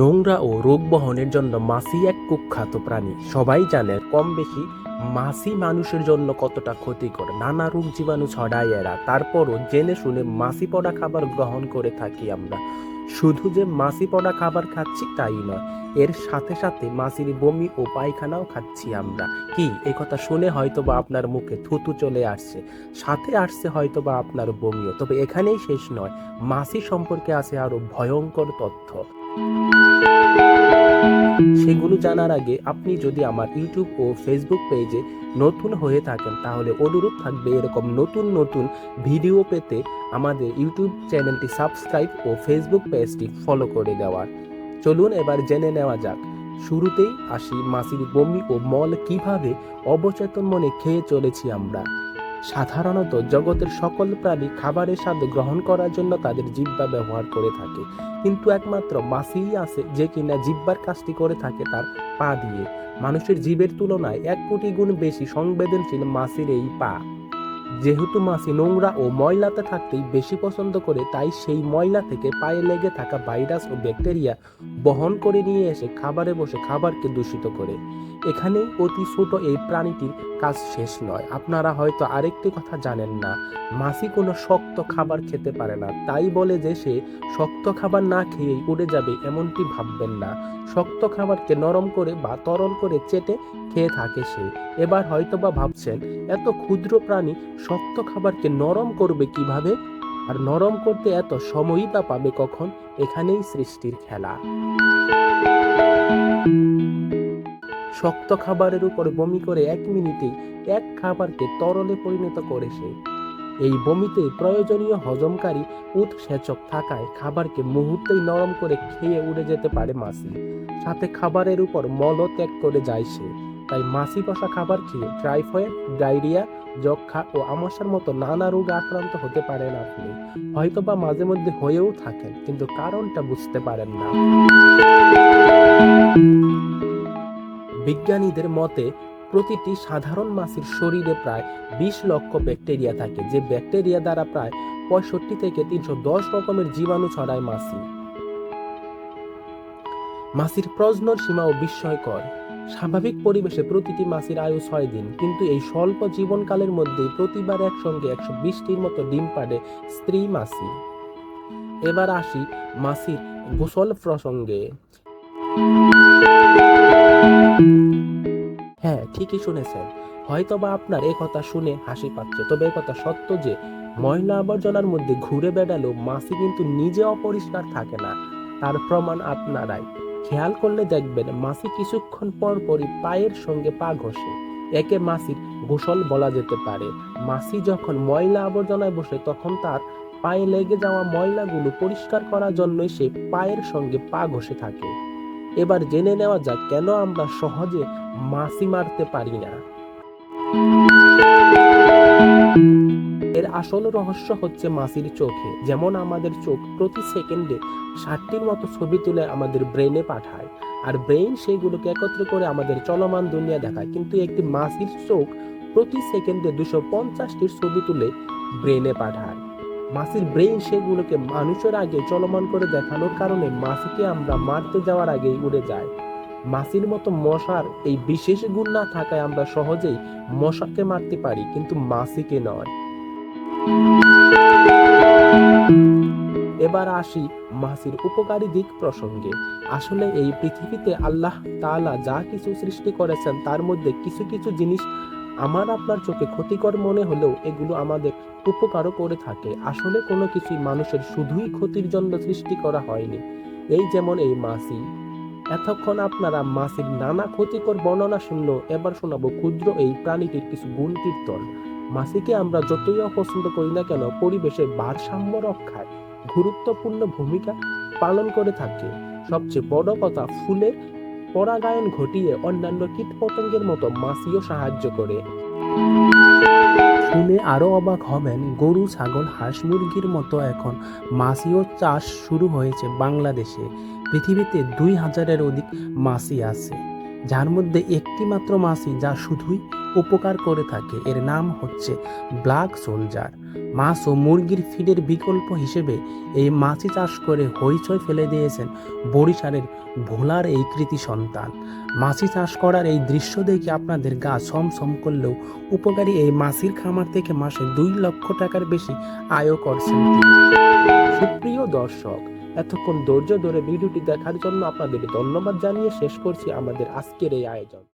নোংরা ও রোগ বহনের জন্য মাছি এক কুখ্যাত প্রাণী। সবাই জানে কম বেশি মাছি মানুষের জন্য কতটা ক্ষতিকর। নানা রোগ জীবাণু ছড়ায় এরা। তারপরও জেনে শুনে মাছি পড়া খাবার গ্রহণ করে থাকি আমরা। শুধু যে মাছি পড়া খাবার খাচ্ছি তাই নয়, এর সাথে সাথে মাছির বমি ও পায়খানাও খাচ্ছি আমরা। কি এই কথা শুনে হয়তো বা আপনার মুখে থুতু চলে আসছে। সাথে আসছে হয়তো বা আপনার বমিও। তবে এখানেই শেষ নয় মাছি সম্পর্কে আছে আরও ভয়ঙ্কর তথ্য। সেগুলো জানার আগে আপনি যদি আমার ইউটিউব ও ফেসবুক পেজে নতুন হয়ে থাকেন, তাহলে অনুরোধ থাকবে এরকম নতুন নতুন ভিডিও পেতে আমাদের ইউটিউব চ্যানেলটি সাবস্ক্রাইব ও ফেসবুক পেজটি ফলো করে দেওয়ার। চলুন এবার জেনে নেওয়া যাক। শুরুতেই আসি মাসির বমি ও মল কীভাবে অবচেতন মনে খেয়ে চলেছি আমরা। সাধারণত জগতের সকল প্রাণী খাবারের স্বাদ গ্রহণ করার জন্য তাদের জিব্বা ব্যবহার করে থাকে। কিন্তু একমাত্র মাছিই আছে যে কিনা জিব্বার কাজটি করে থাকে তার পা দিয়ে। মানুষের জীবের তুলনায় এক কোটি গুণ বেশি সংবেদনশীল মাছির এই পা। যেহেতু মাছি নোংরা ও ময়লাতে থাকতেই বেশি পছন্দ করে, তাই সেই ময়লা থেকে পায়ে লেগে থাকা ভাইরাস ও ব্যাকটেরিয়া বহন করে নিয়ে এসে খাবারে বসে খাবারকে দূষিত করে। এখানেই অতি ছোট এই প্রাণীটির কাজ শেষ নয়। আপনারা হয়তো আরেকটি কথা জানেন না, মাছি কোনো শক্ত খাবার খেতে পারে না। তাই বলে যে সে শক্ত খাবার না খেয়েই উড়ে যাবে এমনটি ভাববেন না। শক্ত খাবারকে নরম করে বা তরল করে চেটে খেয়ে থাকে সে। এবার হয়তো বা ভাবছেন, এত ক্ষুদ্র প্রাণী শক্ত খাবারকে নরম করবে কীভাবে? আর নরম করতে এত সময়ই বা পাবে কখন? এখানেই সৃষ্টির খেলা। শক্ত খাবারের উপর বমি করে এক মিনিটেই এক খাবারকে তরলে পরিণত করে সে। এই বমিতে প্রয়োজনীয় হজমকারী উৎসেচক থাকায় খাবারকে মুহূর্তেই নরম করে খেয়ে উড়ে যেতে পারে মাছি সাথে খাবারের উপর মলও ত্যাগ করে যায় সে। তাই মাছি বসা খাবার খেয়ে টাইফয়েড, ডায়রিয়া যক্ষা ও আমাশার মতো নানা রোগে আক্রান্ত হতে পারেন আপনি। হয়তোবা মাঝে মধ্যে হয়েও থাকেন, কিন্তু কারণটা বুঝতে পারেন না। বিজ্ঞানীদের মতে, প্রতিটি সাধারণ মাছির শরীরে প্রায় বিশ লক্ষ ব্যাকটেরিয়া থাকে, যে ব্যাকটেরিয়া দ্বারা প্রায় পঁয়ষট্টি থেকে তিনশো দশ রকমের জীবাণু ছড়ায় মাছি। মাছির প্রজনন সীমাও বিস্ময়কর। স্বাভাবিক পরিবেশে প্রতিটি মাছির আয়ু ছয় দিন, কিন্তু এই স্বল্প জীবনকালের মধ্যে প্রতিবার একসঙ্গে একশো বিশটির মতো ডিম পাড়ে স্ত্রী মাছি এবার আসি মাছির গোসল প্রসঙ্গে। হ্যাঁ ঠিকই শুনেছেন। হয়তোবা আপনার এ কথা শুনে হাসি পাচ্ছে, তবে এ কথা সত্য যে, ময়লা আবর্জনার মধ্যে ঘুরে বেড়ালেও মাছি কিন্তু নিজে অপরিষ্কার থাকে না। তার প্রমাণ আপনারাই। খেয়াল করলে দেখবেন মাছি কিছুক্ষণ পর পরই পায়ের সঙ্গে পা ঘষে। একে মাছির গোসল বলা যেতে পারে। মাছি যখন ময়লা আবর্জনায় বসে, তখন তার পায়ে লেগে যাওয়া ময়লাগুলো পরিষ্কার করার জন্যই সে পায়ের সঙ্গে পা ঘষে থাকে। এবার জেনে নেওয়া যাক, কেন আমরা সহজে মাছি মারতে পারি না? এর আসল রহস্য হচ্ছে মাছির চোখে। যেমন আমাদের চোখ প্রতি সেকেন্ডে ষাটটির মতো ছবি তুলে আমাদের ব্রেনে পাঠায়। আর ব্রেইন সেইগুলোকে একত্র করে আমাদের চলমান দুনিয়া দেখায়। কিন্তু একটি মাছির চোখ প্রতি সেকেন্ডে দুশো পঞ্চাশটির ছবি তুলে ব্রেনে পাঠায়। মাসির ব্রেইন সেগুলোকে মানুষের আগে চলমান করে দেখানোর কারণে মাসিকে আমরা মারতে যাওয়ার আগেই উড়ে যায় মাসির মতো মশার এই বিশেষ গুণ না থাকায় আমরা সহজেই মশাকে মারতে পারি, কিন্তু মাসিকে নয়। এবার আসি মাছির উপকারী দিক প্রসঙ্গে। আসলে এই পৃথিবীতে আল্লাহ তাআলা যা কিছু সৃষ্টি করেছেন, তার মধ্যে কিছু কিছু জিনিস আমার আপনার চোখে ক্ষতিকর মনে হলেও এগুলো আমাদের উপকারও করে থাকে। আসলে কোনো কিছুই মানুষের শুধুই ক্ষতির জন্য সৃষ্টি করা হয়নি। এই যেমন এই মাছি এতক্ষণ আপনারা মাসির নানা ক্ষতিকর বর্ণনা শুনলো, এবার শোনাবো ক্ষুদ্র এই প্রাণীটির কিছু গুণ কীর্তন। মাছিকে আমরা যতই অপছন্দ করি না কেন, পরিবেশের ভারসাম্য রক্ষায় গুরুত্বপূর্ণ ভূমিকা পালন করে থাকে। সবচেয়ে বড় কথা ফুলের পরাগায়ন ঘটিয়ে অন্যান্য কীটপতঙ্গের মতো মাছিও সাহায্য করে। শুনে আরও অবাক হবেন, গরু, ছাগল, হাঁস, মুরগির মতো এখন মাছিও চাষ শুরু হয়েছে বাংলাদেশে। পৃথিবীতে দুই হাজারের অধিক মাছি আছে। যার মধ্যে একটি মাত্র মাছি যা শুধুই উপকার করে থাকে, এর নাম হচ্ছে ব্ল্যাক সোলজার। মাছ ও মুরগির ফিডের বিকল্প হিসেবে এই মাছি চাষ করে হইচই ফেলে দিয়েছেন বরিশালের ভোলার এই কৃতি সন্তান। মাছি চাষ করার এই দৃশ্য দেখে আপনাদের গা ছমছম করলেও উপকারী এই মাছির খামার থেকে মাসে দুই লক্ষ টাকার বেশি আয়ও করছেন সুপ্রিয় দর্শক এতক্ষণ ধৈর্য ধরে ভিডিওটি দেখার জন্য আপনাদের ধন্যবাদ জানিয়ে শেষ করছি আমাদের আজকের এই আয়োজন।